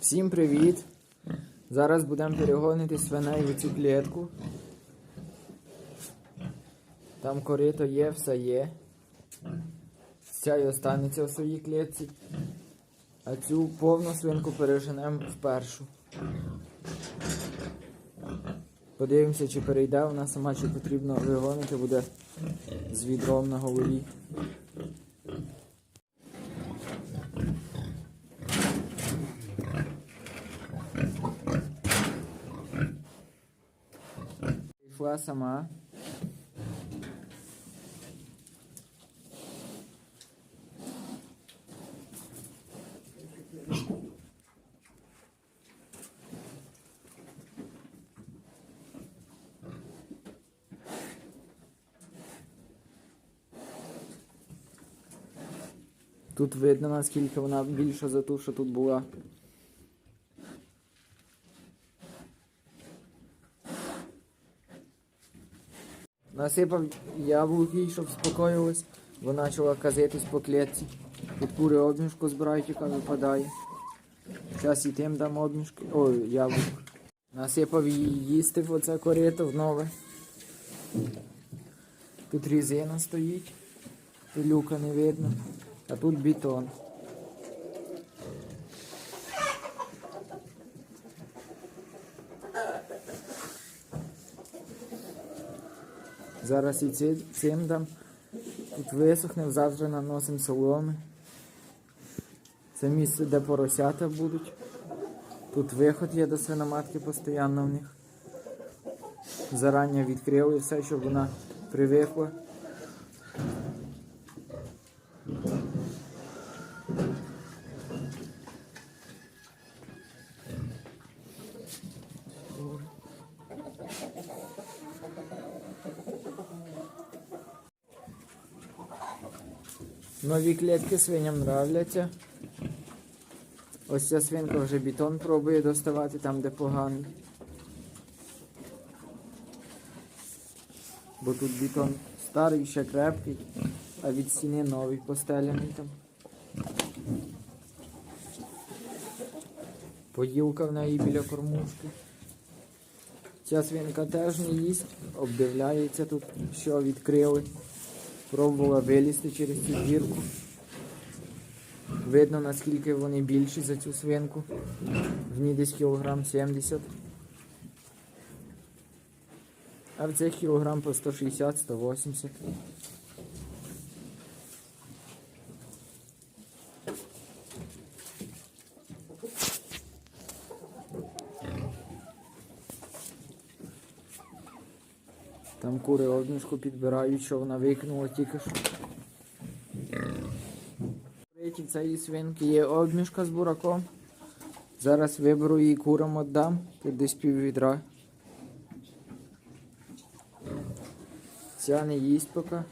Всім привіт! Зараз будемо перегонити свиней в цю клітку. Там корито є, все є. Ця й останеться в своїй клітці. А цю повну свинку переженемо в першу. Подивимося, чи перейде вона сама, чи потрібно вигонити буде з відром на голові. Йшла сама. Тут видно, наскільки вона більша за ту, що тут була. Насипав яблук їй, щоб спокоїлась, бо почала казитись по клітці. Тут кури обмішку збирають, яка випадає. Зараз і тим дам обмішки. Ой, яблук. Насипав її їсти в оце корито в нове. Тут різина стоїть, люка не видно, а тут бетон. Зараз і ці- цим дам. Тут висохне, завтра наносимо соломи. Це місце, де поросята будуть. Тут виход є до свиноматки постійно в них. Зарані відкрили все, щоб вона привикла. Нові клітки свиням нравляться. Ось ця свинка вже бетон пробує доставати там, де поганий. Бо тут бетон старий, ще крепкий, а від стіни новий постеляний там. Поїлка в неї біля кормушки. Ця свинка теж не їсть, обдивляється тут, що відкрили. Пробувала вилізти через цю дірку. Видно, наскільки вони більші за цю свинку. В ній десь кілограм 70. А в цих кілограм по 160-180. Там кури обніжку підбирають, що вона викинула тільки що. Третій цієї свинки є обмішка з бураком. Зараз виберу її курам віддам, тут десь пів відра. Ця не їсть поки.